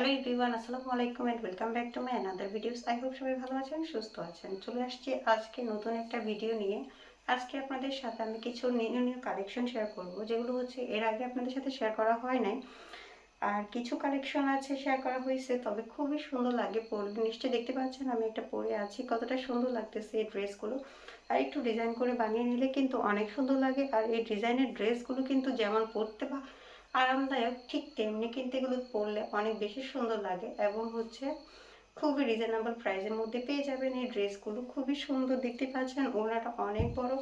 Hello everyone আসসালামু আলাইকুম and welcome back to my another videos I hope সবাই ভালো আছেন, সুস্থ আছেন। চলে আসছি আজকে নতুন একটা ভিডিও নিয়ে। আজকে আপনাদের সাথে আমি কিছু নিউ কালেকশন শেয়ার করব, যেগুলো হচ্ছে এর আগে আপনাদের সাথে শেয়ার করা হয় নাই। আর কিছু কালেকশন আছে শেয়ার করা হয়েছে, তবে খুবই সুন্দর লাগে পরে নিশ্চয়ই দেখতে পাচ্ছেন, আমি একটা পরে আছি। কতটা সুন্দর লাগতেছে এই ড্রেসগুলো আর একটু ডিজাইন করে বানিয়ে নিলে কিন্তু অনেক সুন্দর লাগে। আর এই ডিজাইনের ড্রেসগুলো কিন্তু যেমন পরতে বা আরামদায়ক ঠিক তেমনি কিন্তু এগুলো পরলে অনেক বেশি সুন্দর লাগে এবং হচ্ছে খুবই রিজনেবল প্রাইসের মধ্যে পেয়ে যাবেন। এই ড্রেসগুলো খুবই সুন্দর দেখতে পাচ্ছেন ওনাটা অনেক বড়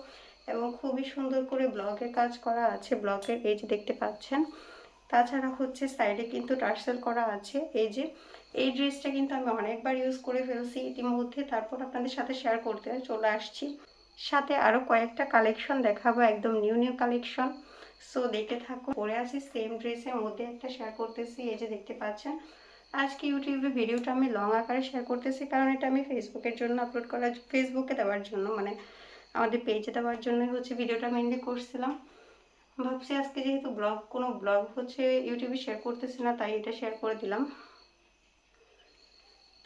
এবং খুবই সুন্দর করে ব্লগের কাজ করা আছে ব্লগের এই যে দেখতে পাচ্ছেন। তাছাড়া হচ্ছে সাইডে কিন্তু টার্সেল করা আছে, এই যে এই ড্রেসটা কিন্তু আমি অনেকবার ইউজ করে ফেলছি ইতিমধ্যে, তারপর আপনাদের সাথে শেয়ার করতে চলে আসছি। সাথে আরও কয়েকটা কালেকশন দেখাবো, একদম নিউ নিউ কালেকশন সো দেখতে থাকুন। পরে আছি সেম ড্রেসের মধ্যে একটা শেয়ার করতেছি, এই যে দেখতে পাচ্ছেন। আজকে ইউটিউবে ভিডিওটা আমি লং আকারে শেয়ার করতেছি, কারণ এটা আমি ফেসবুকের জন্য আপলোড করা ফেসবুকে দেওয়ার জন্য মানে আমাদের পেজে দেওয়ার জন্য হচ্ছে ভিডিওটা মেনলি করছিলাম। ভাবছি আজকে যেহেতু ব্লগ কোনো ব্লগ হচ্ছে ইউটিউবে শেয়ার করতেছি না, তাই এটা শেয়ার করে দিলাম।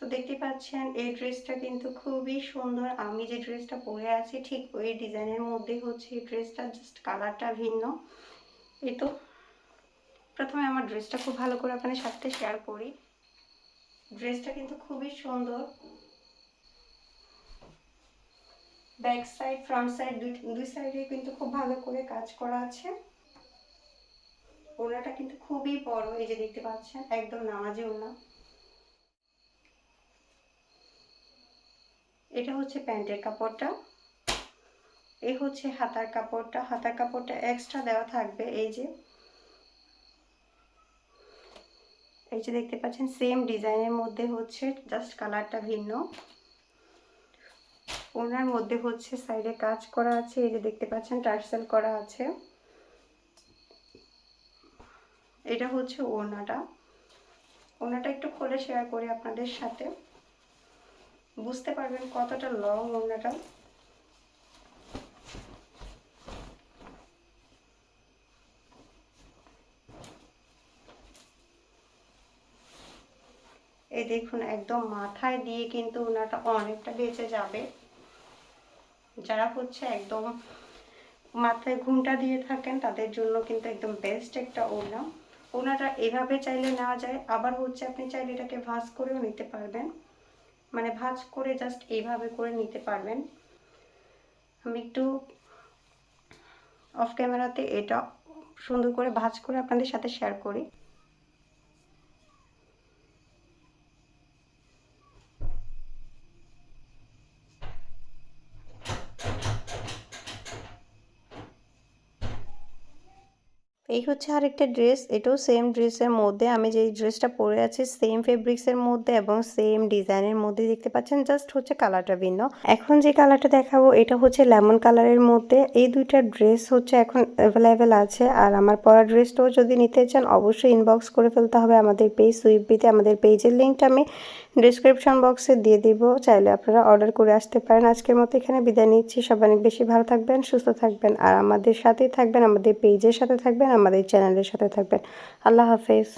তো দেখতে পাচ্ছেন, এই ড্রেসটা কিন্তু খুবই সুন্দর। আমি যে ড্রেসটা পরে আছি, ঠিক ওই ডিজাইনের মধ্যে হচ্ছে এই ড্রেসটা জাস্ট কালারটা ভিন্ন। এই তো, প্রথমে আমার ড্রেসটা খুব ভালো করে আপনার সাথে শেয়ার করি। ড্রেসটা কিন্তু খুবই সুন্দর। ব্যাক সাইড ফ্রন্ট সাইড দুই দুই সাইডে কিন্তু খুব ভালো করে কাজ করা আছে। ওনাটা কিন্তু খুবই বড়, এই যে দেখতে পাচ্ছেন, একদম নামাজি ওনা এটা হচ্ছে প্যান্টের কাপড়টা। এই হচ্ছে হাতার কাপড়টা। হাতার কাপড়টা এক্সট্রা দেওয়া থাকবে এই যে। এই যে দেখতে পাচ্ছেন সেম ডিজাইনের মধ্যে হচ্ছে জাস্ট কালারটা ভিন্ন। ওনার মধ্যে হচ্ছে সাইডে কাজ করা আছে, এই যে দেখতে পাচ্ছেন, টার্সেল করা আছে। এটা হচ্ছে ওনাটা। ওনাটা একটু খুলে শেয়ার করি আপনাদের সাথে। বুঝতে পারবেন কতটা লং ওড়নাটা এই দেখুন, একদম মাথায় দিয়ে কিন্তু ওনাটা অনেকটা বেঁচে যাবে। যারা হচ্ছে একদম মাথায় ঘুমটা দিয়ে থাকেন, তাদের জন্য কিন্তু একদম বেস্ট একটা ওড়না। ওনাটা এভাবে চাইলে নেওয়া যায়, আবার হচ্ছে আপনি চাইলে এটাকে ভাজ করেও নিতে পারবেন। মানে ভাজ করে জাস্ট এইভাবে করে নিতে পারবেন। আমি একটু অফ ক্যামেরাতে এটা সুন্দর করে ভাজ করে আপনাদের সাথে শেয়ার করি। এই হচ্ছে আরেকটা ড্রেস, এটাও সেম ড্রেসের মধ্যে। আমি যেই ড্রেসটা পরে আছি সেম ফেব্রিক্সের মধ্যে এবং সেম ডিজাইনের মধ্যে দেখতে পাচ্ছেন জাস্ট হচ্ছে কালারটা ভিন্ন। এখন যে কালারটা দেখাবো, এটা হচ্ছে লেমন কালারের মধ্যে। এই দুইটা ড্রেস হচ্ছে এখন অ্যাভেলেবেল আছে। আর আমার পরা ড্রেসটাও যদি নিতে চান, অবশ্যই ইনবক্স করে ফেলতে হবে আমাদের পেজ সুইপবিতে আমাদের পেজের লিঙ্কটা আমি ডিসক্রিপশন বক্সে দিয়ে দিব। চাইলে আপনারা অর্ডার করে আসতে পারেন। আজকের মতো এখানে বিদায় নিচ্ছি। সব অনেক বেশি ভালো থাকবেন, সুস্থ থাকবেন আর আমাদের সাথেই থাকবেন, আমাদের পেজের সাথে থাকবেন, আমাদের চ্যানেলের সাথে থাকবেন। আল্লাহ হাফেজ।